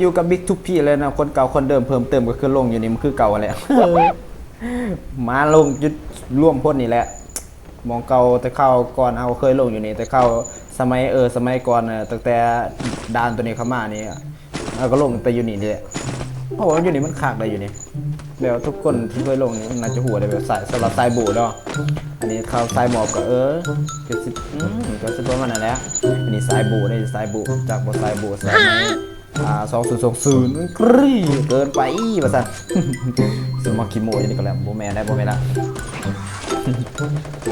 อยู่กับบิ๊กทุกพี่เลยนะ คนเก่าคนเดิมเพิ่มเติมก็คือลงอยู่นี่มันคือเก่าแหล้วมาลงยุดร่วมพ้นนี่แหละ มองเก่าแต่เข้าก่อนเอาเคยลงอยู่นี่ แต่เข้าสมัยเออสมัยก่อนตั้งแต่ดานตัวนี้เข้ามานี่เอาก็ลงแต่อยู่นี่นี่แหละเพราะว่าอยู่นี่มันขากได้อยู่นี่แบบทุกคนที่เคยลงนี่มันน่าจะหัวได้แบบสายสำหรับสายบูดเนาะอันนี้เข้าสายหมอบก็เออเก็สิบอืมก็สิบประมาณนั้นแหละอันนี้สายบูได้สายบูจากบ่สายบูสายไหน อ่าสองศูนย์สองศูนย์กรี๊ดเกินไปภาษาสมาคิโมะอย่างนี้ก็แล้วโบแมนได้โบแมนละ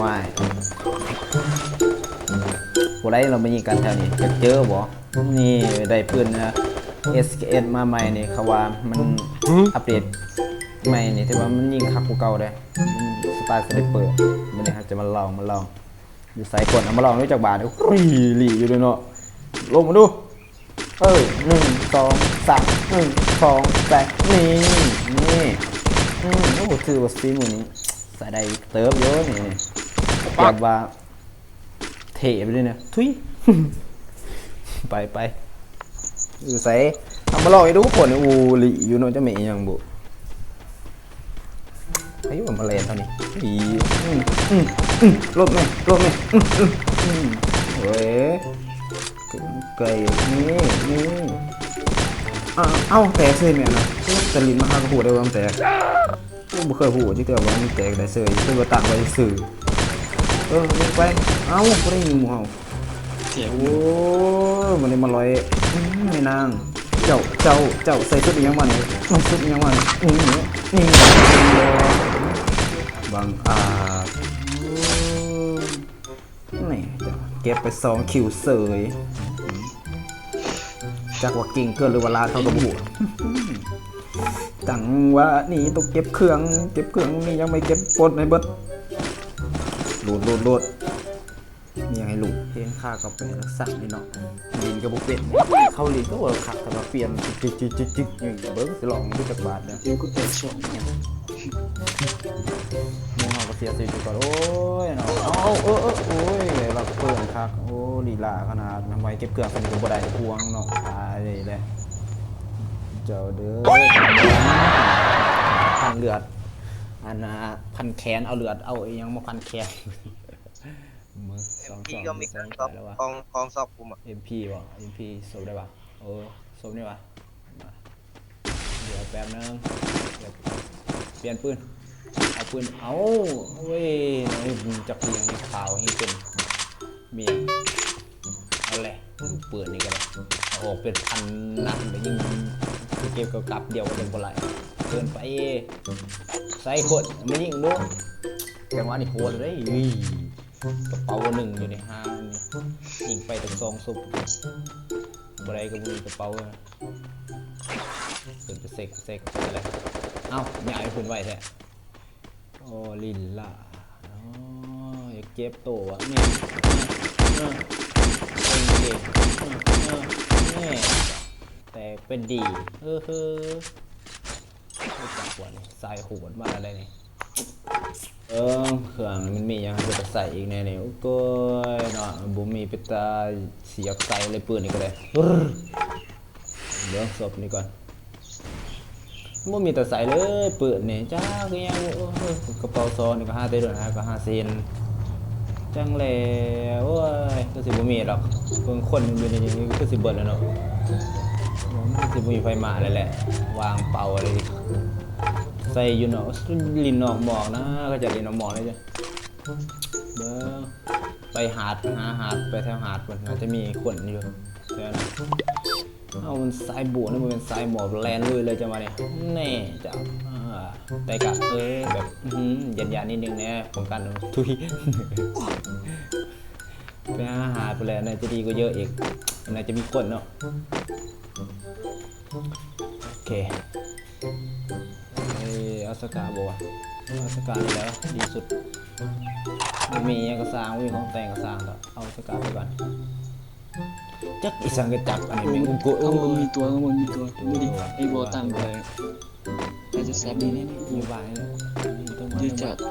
ว้ายโบได้เราไปยิงกันแถวนี้จะเจอบ่นี่ได้ปืนนะ SKS มาใหม่นี่เขาว่ามันอัปเดตใหม่นี่ที่ว่ามันยิงคักกว่าเก่าได้มันสไตล์สไนเปอร์มันนี่ครับจะมาลองมาลองอยู่สายกดเอามาลองด้วยจากบาทโอ้ยหลีอยู่เลยเนาะลงมาดู เออหนึ่งสองสามหนึ่งสองแปดนี่นี่อืมโอ้โหถือว่าซีมือนี้ใส่ได้เติมเยอะนี่แบบว่าเทไปเลยเนี่ยทุยไปไปอือใส่ทำมาลองให้ดูผลอูหลีอยู่เนาะจะม่อีหยังบุอายุมันมาเลนเท่านี้อีอืมอืมอืมลบไหมลบไหมอืมอืมอืมเฮ้ย ไก่นี่นี่อ้าวเอ้าแตกเซ่เนี่ยนะแต่ลิ้นมาหากระหูได้ว่ามันแตกกูบ่เคยหูที่เกิดว่ามันแตกได้เซ่คือว่าตั้งไว้ซื่อเออยิงไปเอ้าบ่ได้ยิงหมู่เฮาเสียโอ้มันนี่มาลอยไม่นางเจ้าเจ้าเจ้าใส่ชุดอีหยังมานี่มันชุดอีหยังมานี่นี่นี่บางอาจนี่เดี๋ยเก็บไปสองคิวเสย จากว่าเก่งเกินหรือว่าลาเขากับหัวจังว่านี่ต้องเก็บเครื่อง เก็บเครื่องนี่ยังไม่เก็บปนให้เบิดโหลดโหลดโหลดนี่ยังให้ลุงเพลงค่าก็เป็นรักษานี่เนาะลินกับบุเป็ดเข้าลินก็ว่าขัดแต่ว่าเปลี่ยนจิกจิกจิกจิกอย่างเบิ้งสิลองดูจากบาทนะเดี๋ยวกูเตะช่วงเนี่ย สียสิจุก่อนโอ้ยเนาะเอาเออเออโอ้ยเราเปิดคักโอ้ลีลาขนาดทำไมเก็บเครื่องสนิทกับบ่ได้พวงเนาะตายเลยเจ้าเด้อพันเลือดอันน่ะพันแขนเอาเลือดเอาไอ้ยังมาพันแขนมือสองสพี่องก็มีสกาองรไปซอบแล้ววะกองกองซอบกูอะเอ็มพีบ่เอ็มพีสบได้ปะโอ้สบนี่ปะมาเดี๋ยวแป๊บนึงเดี๋ยวเปลี่ยนปืนเอา ปืนเอาเว้ยจับเรียงให้ขาวให้เป็นเมียเอาเลยปืนนี่ก็ได้เอาออกเป็นพันนัดไปยิงเก็บกับกับเดียวกันเป็นคนไรเกินไปใส่ขวดไม่ยิงดูจังหวะนี้โหดเลยกระเป๋าหนึ่งอยู่ในห้างนี่ยิงไปถึงสองสุบอะไรก็บุญกระเป๋าเกินจะเซ็กเซ็กอะไรเอ้าอย่าให้คุณไว้แท้ โอลินล่ะอ๋ออยากเจ็บตัววะนี่เออเป็นดีเออเออนี่แต่เป็นดีเออเฮ้อไม่จับหัวนี่ใส่หัวมาอะไรนี่เออเครื่องมันมียังจะใส่อีกแน่เนี่ยโอ้โก้ยเนาะบุมีไปตาเสียบใส่เลยปืนนี่ก็ได้เดี๋ยวศพนี่ก่อน บ่มีแต่ใส่เลยเปืนนี่ยจ้าก็ยังกระเป๋าซอนก็ห้าเตด้วยนะก็ห้าเซนจังแล้วโอ้ยก็สิบ่มีหรอกเบิ่งคนอยู่ในนี้ก็สิเบิดแล้วเนาะมันสิบ่มีไฟมาเลยแหละ วางเป่าอะไรใส่อยู่เนาะลินนอกหมอกนะก็จะลินนอกหมอกเลยจ้ะเด้อไปหาดหาหาดไปแถวหาดมันอาจจะมีคนอยู่แถวนั้น เอามันสายบวกนี่มันเป็นสายหมอกแลนลุยเลยจะมาเนี่ยแน่จ้ะแต่กะเอ้ยแบบยันยานนิดนึงนะป้องกันทุยไปหาหาดไปแล้วน่าจะดีกว่าเยอะอีกน่าจะมีคนเนาะโอเคเอออสกาบัวอสกานี่แล้วดีสุดไม่มีกระสร้างไม่มีของแต่งกระสร้างต่อเอาสกาไปก่อน จักอีสังกะจักอันนี้แม่งอุ้มกูเอ้ข้างบนยมีตัวข้างบนมีตัวดูดิไอ้โบตั้งไปอาจจะแซบนี่ดีนี่นี่อยู่บ้านนี่แหละอยู่ตรงยืนี้ดจัดเดี๋ยว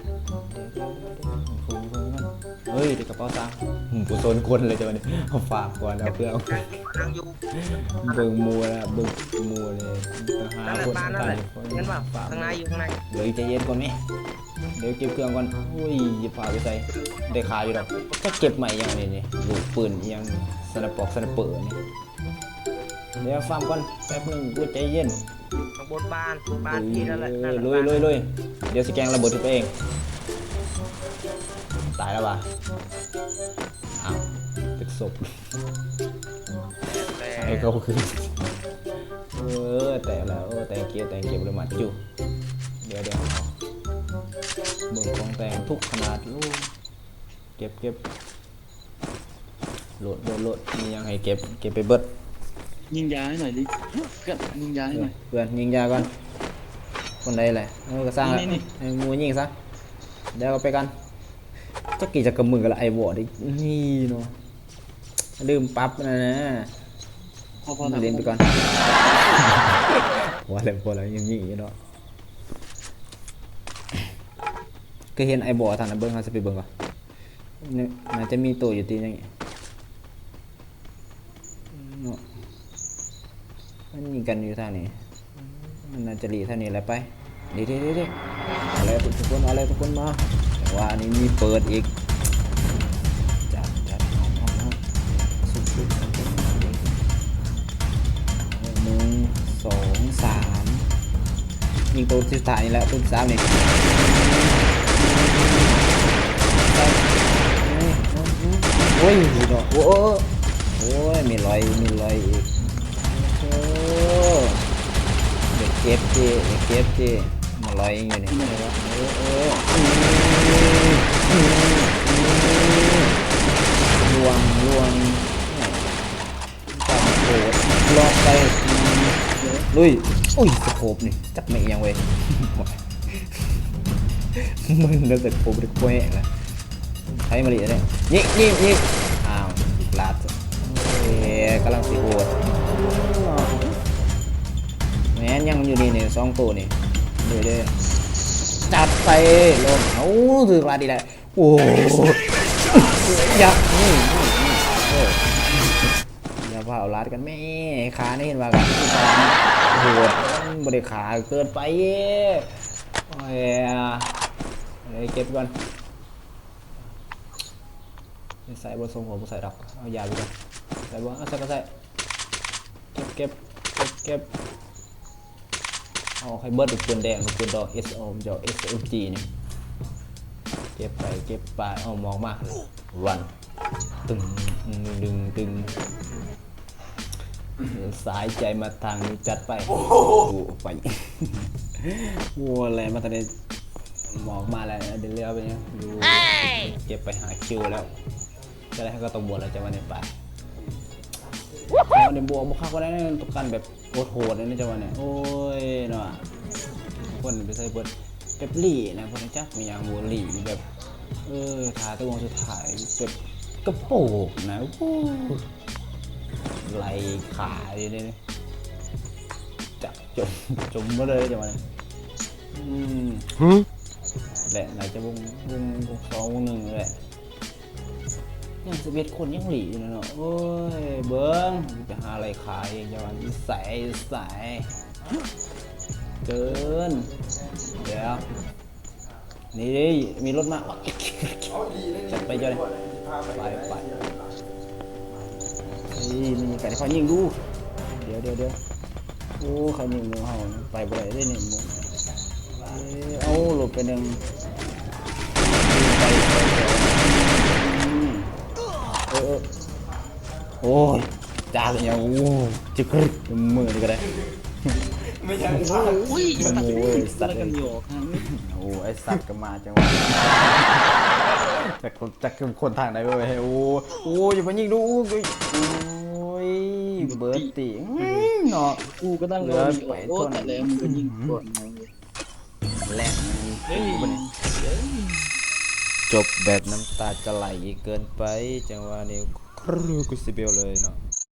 เดี๋ยวเดี๋ยวเดี๋ยวคุยคุยกันเฮ้ยเด็กกระเป๋าตังค์หืมกูโซนคนเลยจังหวะนี้เอาฝากก่อนนะเพื่อน นั่งอยู่เบิ่งมัวนะเบิ่งมัวเลยหานั่นแหละคนบ้านนั่นแหละคนงั้นเปล่าฝากข้างในอยู่ข้างในเดี๋ยวใจเย็นก่อนไหมเดี๋ยวเก็บเครื่องก่อนอุ้ยอย่าพาไปใส่ได้ขาอยู่หรอกก็เก็บใหม่ยังนี่นี่ลูกปืนยังสนับปอกสนับเปิดนี่เดี๋ยวฟังก่อนแป๊บหนึงกูใจเย็นข้างบนบ้านบ้านพี่นั่นแหละนั่นแหละลุยลุยลุยเดี๋ยวสแกนระเบิดตัวเอง ตายแล้วว่ะอ้าวเป็นศพ แต่ไอ้เขาคือเออแต่แล้วเออแต่เกียร์แต่เก็บเลยมาจู่เดี๋ยวเดี๋ยวเบิ่งของแต่งทุกขนาดลูกเก็บเก็บโหลดโหลดโหลดมียังให้เก็บเก็บไปเบิดยิงยาให้หน่อยดิก็ยิงยาให้หน่อยเพื่อนยิงยาก่อนคนใดแหละเออก็สร้างแล้วนี่นี่ให้งูยิงซะเดี๋ยวก็ไปกันจะกี่จะกำมือกันละไอ้บอดอีกนี่เนาะลืมปั๊บนะนะ พอพอเล่นไปก่อนว่าแล้วพอแล้วยังยิงอยู่เนาะก็เห็นไอ้บอทางนั้นเบิ้งเขาจะไปเบิ้งก่อนเนี่ยน่าจะมีตัวอยู่ตีอย่างงี้เนาะมันยิงกันอยู่ทางนี้ มันน่าจะรีเท่านี้แหละไปดีดีดีดีเอาเลยทุกคนเอาเลยทุกคนมาแต่ว่าอันนี้มีเปิดอีก ยิงตัวที่สุดท้ายนี่แหละตัวที่สามนี่โอ้ยดอกโอ้โอ้โอ้ยมีรอยมีรอยอีกโอ้เด็กเก็บจีเด็กเก็บจีมาลอยอยู่นี่เออเอออืมลวงลวงจับโคตรลอกไปอืม ลุยอุ้ยสโคบนี่จับไม่เอียงเว้ยมึงเลิกแต่โคบเด็กแควนะใช้มาดิเนี่ยยิงยิงยิงอ้าวลาดเอ้ยกำลังสิโหดแม่นยังอยู่นี่เนี่ยสองตัวนี่เดี๋ยวเดี๋ยวจัดไปลงเอ้าถือมาดีแล้วโอ้อย่านี่นี่ อย่าเผาลัดกันแม่ขานี่เห็นว่ากันโอ้โหบริขาเกินไปโอ้ยเลยเก็บก่อนใส่บนทรงหัวบนใส่ดอกเอายาไปก่อนใส่บ่เอาใส่ก็ใส่เก็บเก็บเก็บเก็บเอาให้เบิร์ดเป็นปืนแดงกับปืนดอก S O จะ S O G นี่เก็บไปเก็บไปเอามองมารันตึงดึงดึง สายใจมาทางนี้จัดไปโอ้ไปวัวอะไรมาตอนนี้หมอกมาแล้วเดี๋ยวเลี้ยวไปเนี่ยดูเก็บไปหาคิวแล้วจะได้ก็ต้องบวชแล้วจะวันนี้ไปวันนี้บวกบุคคลก็ได้ตกกันแบบโหดๆเลยนะจังหวะเนี่ยโอ้ยเนาะคนไปใส่เบิดแบบหลี่นะคนจักมีอย่างบัวหลี่แบบเออทาตัวงสุดท้ายแบบกระโปงนะโอ้ ไหลขาอยู่นี่นี่จับจมจมมาเลยจังหวะเนี่ยอืมแหละไหนจะวงวงวงสองวงหนึ่งแหละยังสิบเอ็ดคนยังหลีอยู่นะเนาะโอ้ยเบิ้งไปหาอะไรขายอย่าวันใส่ใส่เกินเดี๋ยวนี่มีรถมาจัดไปเจ้าเลยไป ไปนี่มีไก่เขายิงดู เดี๋ยวเดี๋ยวเดี๋ยวโอ้เขายิงหมูเห่านะไปบ่ได้ได้เนี่ยหมูเอ้ยเอาหลบไปหนึ่งไปไปไปอืมเออเออโอ้ยจ้าเลยเนี่ยโอ้จิกรึกมือนี่ก็ได้อุ้ยโอ้ยสัสัตตว์ว์กันโยกฮะโอ้ไอสัตว์ก็มาจังวะ จากคนจากคนทางไหนไปเว้ยโอ้โอ้อย่ามายิงดูโอ้ยโอ้ยเบิร์ตตีอื้อเนาะกูก็ตั้งรออยู่โอ้แต่แล้วมึงก็ยิงก่อนนะแรงเฮ้ยจบแบบน้ำตาจะไหลเกินไป จังหวะนี้ครูกุสิเบลเลยเนาะ